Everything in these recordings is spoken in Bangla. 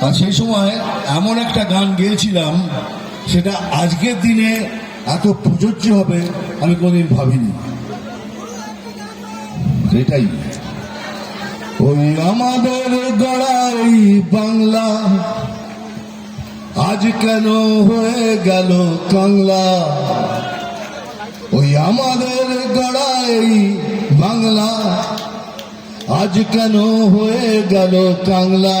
আর সেই সময় এমন একটা গান গেয়েছিলাম, সেটা আজকের দিনে এত প্রযোজ্য হবে আমি কোনদিন ভাবিনি। এটাই। ওই আমাদের গড়াই বাংলা, আজ কেন হয়ে গেল কাংলা? ওই আমাদের গড়াই বাংলা, আজ কেন হয়ে গেল কাংলা?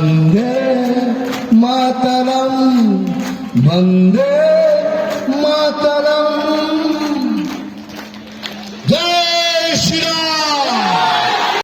বন্দে মাতারাম বন্দে মাতারাম।